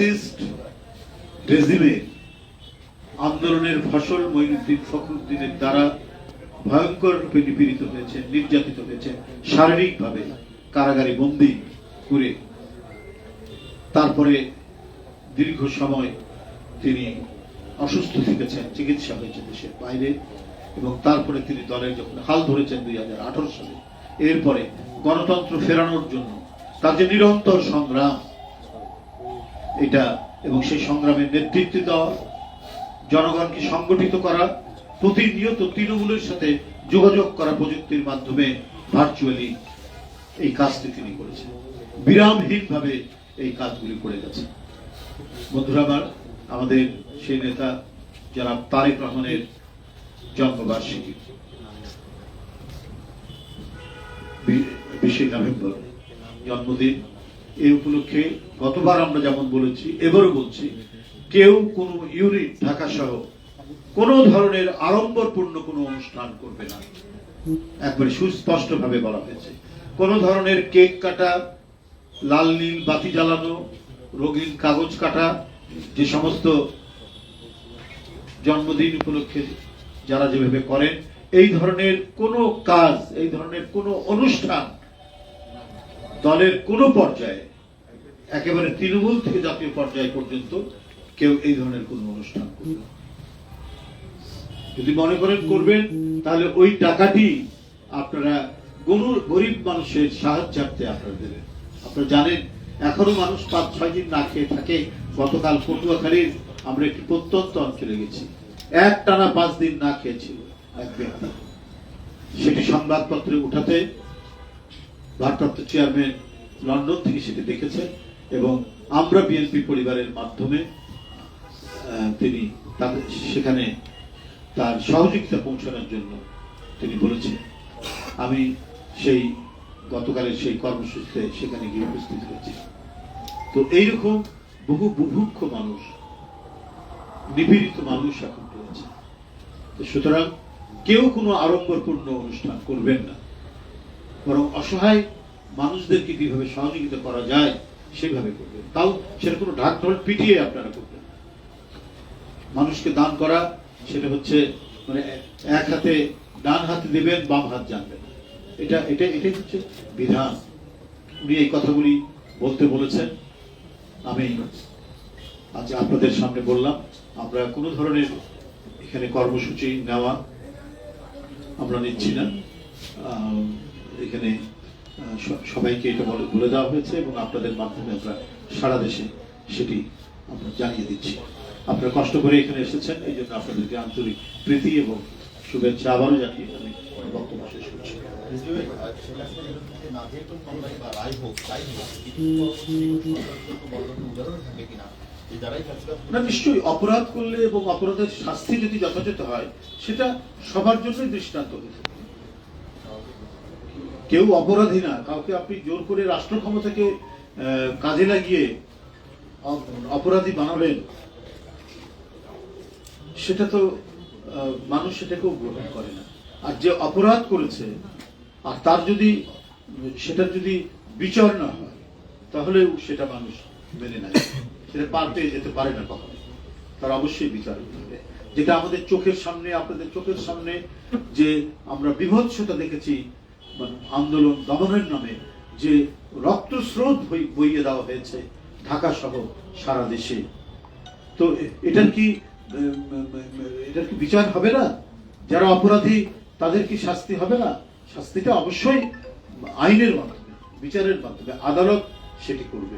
Fascist রেজিমে আন্দোলনের ফসল মঈনুদ্দিন ফখরুদ্দিনের দ্বারা ভয়ঙ্কর রূপে নিপীড়িত হয়েছে, নির্যাতিত হয়েছে, শারীরিকভাবে কারাগারে বন্দী করে তারপরে দীর্ঘ সময় তিনি অসুস্থ থেকেছেন, চিকিৎসা হয়েছে দেশের বাইরে এবং তারপরে তিনি দলের যখন হাল ধরেছেন দুই হাজার আঠারো সালে, এরপরে গণতন্ত্র ফেরানোর জন্য তার যে নিরন্তর সংগ্রাম এটা এবং সেই সংগ্রামের নেতৃত্ব দেওয়া, জনগণকে সংগঠিত করা, প্রতিনিয়ত তৃণমূলের সাথে যোগাযোগ করা প্রযুক্তির মাধ্যমে ভার্চুয়ালি এই কাজটি তিনি করেছেন। বিরামহীন ভাবে এই কাজগুলি করে গেছেন। বন্ধুরা আমাদের সেই নেতা যারা তারেক রহমানের জন্মবার্ষিকী। বিশে নভেম্বর জন্মদিন। এই উপলক্ষে গতবার আমরা যেমন বলেছি, এবারও বলছি, কেউ কোনো ইউনিট ঢাকা সহ কোনো ধরনের আড়ম্বরপূর্ণ কোনো অনুষ্ঠান করবে না। একবারে সুস্পষ্ট ভাবে বলা হয়েছে। কোনো ধরনের কেক কাটা, লাল নীল বাতি জ্বালানো, রঙিন কাগজ কাটা, যে সমস্ত জন্মদিন উপলক্ষে যারা যেভাবে করেন, এই ধরনের কোনো কাজ, এই ধরনের কোনো অনুষ্ঠান দলের কোনো পর্যায়ে একেবারে তৃণমূল থেকে জাতীয় পর্যায় পর্যন্ত কেউ এই ধরনের কোনো অনুষ্ঠান করবে যদি মনে করেন করবেন, তাহলে ওই টাকাটি আপনারা গরুর গরিব মানুষের সাহায্যার্থে আপনারা দেবেন। আপনারা জানেন, এখনও মানুষ পাঁচ, ছয় দিন না খেয়ে থাকে। গতকাল পটুয়াখালীর আমরা একটি প্রত্যন্ত অঞ্চলে গেছি। এক টানা পাঁচ দিন না খেয়েছিল এক ব্যক্তি। সেটি সংবাদপত্রে উঠাতে ভারপ্রাপ্ত চেয়ারম্যান লন্ডন থেকে সেটি দেখেছেন। এবং আমরা বিএনপি পরিবারের মাধ্যমে তিনি তাদের সেখানে তার সহযোগিতা পৌঁছানোর জন্য তিনি বলেছেন। আমি সেই গতকালের সেই কর্মসূচিতে সেখানে গিয়ে উপস্থিত হয়েছি। তো এইরকম বহু বুভুক্ষ মানুষ, নিপীড়িত মানুষ এখন রয়েছে। সুতরাং কেউ কোনো আড়ম্বরপূর্ণ অনুষ্ঠান করবেন না। বরং অসহায় মানুষদেরকে কীভাবে সহযোগিতা করা যায় সেভাবে করবেন তাও সেটা কোনো ঢাক ঢোল পিটিয়ে আপনারা করবেন মানুষকে দান করা, সেটা হচ্ছে মানে এক হাতে ডান হাতে দেবেন বাম হাত জানবেন। এটা এটা, এটাই হচ্ছে বিধান। উনি এই কথাগুলি বলতে বলেছেন। আমি আজ আপনাদের সামনে বললাম, আমরা কোনো ধরনের এখানে কর্মসূচি নেওয়া আমরা নিচ্ছি না। এখানে সবাইকে এটা বলে বলে দেওয়া হয়েছে এবং আপনাদের মাধ্যমে আমরা সারা দেশে সেটি আমরা জানিয়ে দিচ্ছি। আপনারা কষ্ট করে এখানে এসেছেন, এই জন্য আপনাদেরকে আন্তরিক প্রীতি এবং শুভেচ্ছা আবারও জানিয়ে আমি বক্তব্য শেষ করছি। না, নিশ্চয়ই অপরাধ করলে এবং অপরাধের শাস্তি যদি যথাযথ হয়, সেটা সবার জন্যই দৃষ্টান্ত হয়ে কেউ অপরাধী না, কাউকে আপনি জোর করে রাষ্ট্র ক্ষমতাকে কাজে লাগিয়ে অপরাধী বানাবেন, সেটা তো মানুষ সেটাকেও গ্রহণ করে না। আর যে অপরাধ করেছে, আর তার যদি সেটা যদি বিচার না হয়, তাহলেও সেটা মানুষ মেনে নেয়। সেটা পার পেয়ে যেতে পারে না কখনো। তার অবশ্যই বিচার হবে। যেটা আমাদের চোখের সামনে, আপনাদের চোখের সামনে যে আমরা বিভৎসতা দেখেছি আন্দোলন দমনের নামে যে রক্তস্রোত বই- বইয়ে দেওয়া হয়েছে ঢাকা সহ সারা দেশে। তো এটার কি এটার কি বিচার হবে না? যারা অপরাধী, তাদের কি শাস্তি হবে না? শাস্তিটা অবশ্যই আইনের মাধ্যমে, বিচারের মাধ্যমে আদালত সেটি করবে।